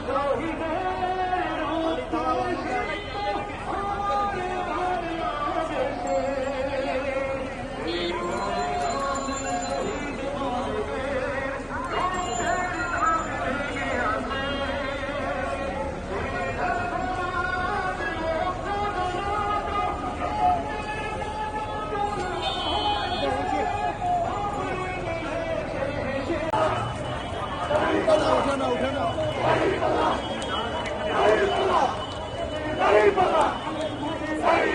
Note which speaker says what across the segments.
Speaker 1: शहीद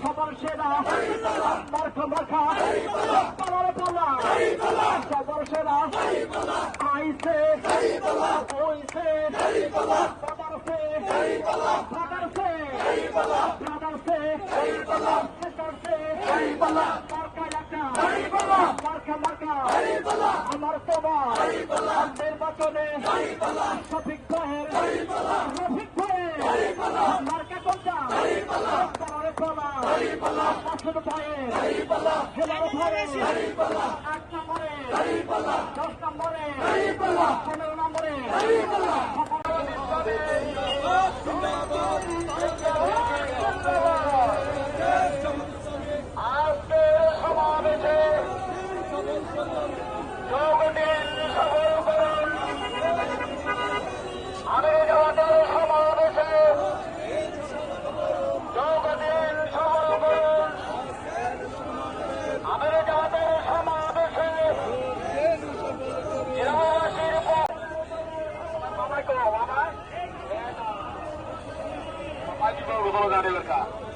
Speaker 1: সবার সেরা মার্কা মার্কা পালার পালা সবার সেরা আইসে ওইসে বাবারসে বাবারসে বাবারসে সেটারসে মার্কা এলাকা মার্কা মার্কা আমার তোমার নির্বাচনে সঠিক ভাইয়ের রফিক ভাইয়ের মার্কা কোনটা? আসল ভাইয়ের জেলার ভাইয়ের এক নম্বরে দশ নম্বরে পনেরো নম্বরে বাবাই কো বাবাই